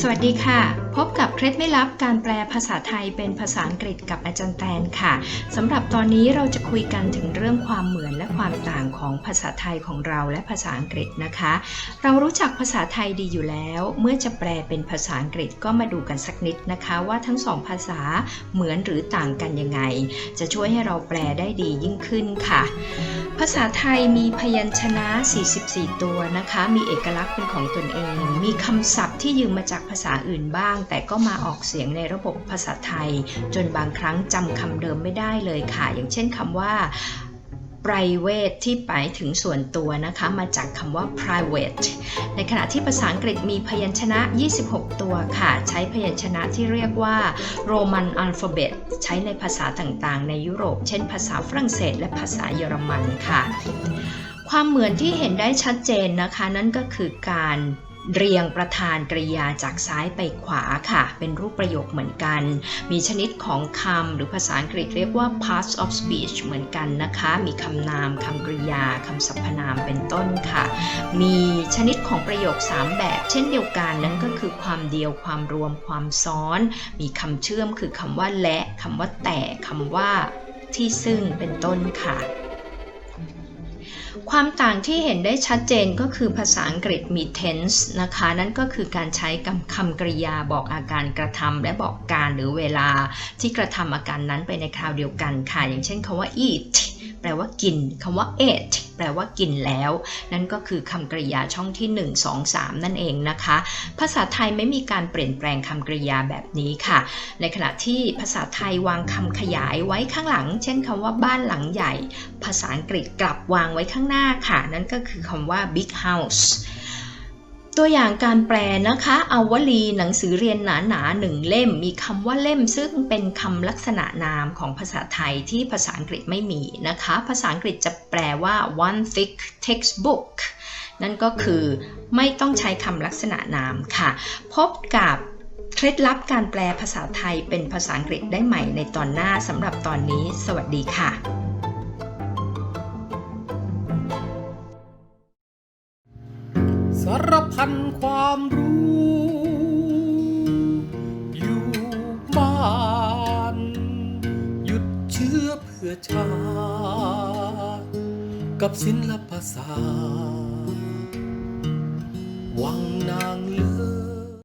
สวัสดีค่ะ พบกับเคล็ดไม่ลับการแปลภาษาไทยเป็นภาษาอังกฤษกับอาจารย์แตนค่ะสำหรับตอนนี้เราจะคุยกันถึงเรื่องความเหมือนและความต่างของภาษาไทยของเราและภาษาอังกฤษนะคะ เรารู้จักภาษาไทยดีอยู่แล้ว เมื่อจะแปลเป็นภาษาอังกฤษก็มาดูกันสักนิดนะคะ ว่าทั้งสองภาษาเหมือนหรือต่างกันยังไง จะช่วยให้เราแปลได้ดียิ่งขึ้นค่ะ ภาษาไทยมีพยัญชนะ 44 ตัวนะคะ มีเอกลักษณ์เป็นของตนเอง มีคำศัพท์ที่ยืมมาจากภาษาอื่นบ้างแต่ก็มาออกเสียงในระบบภาษาไทย จนบางครั้งจำคำเดิมไม่ได้เลยค่ะ อย่างเช่นคำว่า private ที่หมายถึงส่วนตัวนะคะ มาจากคำว่า private ในขณะที่ภาษาอังกฤษมีพยัญชนะ 26 ตัวค่ะ ใช้พยัญชนะที่เรียกว่า Roman alphabet ใช้ในภาษาต่างๆ ในยุโรป เช่น ภาษาฝรั่งเศส และภาษาเยอรมันค่ะ ความเหมือนที่เห็นได้ชัดเจนนะคะ นั่นก็คือการ เรียงประธานกริยาจากซ้ายไปขวาค่ะ เป็นรูปประโยคเหมือนกัน มีชนิดของคำหรือภาษาอังกฤษเรียกว่า parts of speech เหมือนกันนะคะ มีคำนามคำกริยาคำสรรพนามเป็นต้นค่ะ มีชนิดของประโยค 3 แบบ เช่นเดียวกันนั่นก็คือความเดียวความรวมความซ้อน มีคำเชื่อมคือคำว่าและคำว่าแต่คำว่าที่ซึ่งเป็นต้นค่ะ ความต่างที่เห็นได้ชัดเจนก็คือภาษาอังกฤษมี tense นะคะ นั่นก็คือการใช้คำคำกริยาบอกอาการกระทำและบอกการหรือเวลาที่กระทำอาการนั้นไปในคราวเดียวกันค่ะ อย่างเช่นคาว่า eat แปลว่ากินคำว่า ate แปลว่ากินแล้ว นั่นก็คือคำกริยาช่องที่ 1 2 3 นั่นเองนะคะ ภาษาไทยไม่มีการเปลี่ยนแปลงคำกริยาแบบนี้ค่ะ ในขณะที่ภาษาไทยวางคำขยายไว้ข้างหลัง เช่นคำว่าบ้านหลังใหญ่ ภาษาอังกฤษกลับวางไว้ข้างหน้าค่ะ นั่นก็คือคำว่า big house ตัวอย่างการแปลนะคะ เอาวลีหนังสือเรียนหนาหนาหนึ่งเล่ม มีคำว่าเล่มซึ่งเป็นคำลักษณะนามของภาษาไทยที่ภาษาอังกฤษไม่มีนะคะ ภาษาอังกฤษจะแปลว่า one thick textbook นั่นก็คือไม่ต้องใช้คำลักษณะนามค่ะ พบกับเคล็ดลับการแปลภาษาไทยเป็นภาษาอังกฤษได้ใหม่ในตอนหน้าสำหรับตอนนี้ สวัสดีค่ะ พันความรู้ อยู่บ้าน หยุดเชื้อเพื่อชาติกับศิลปศาสตร์วังนางเลื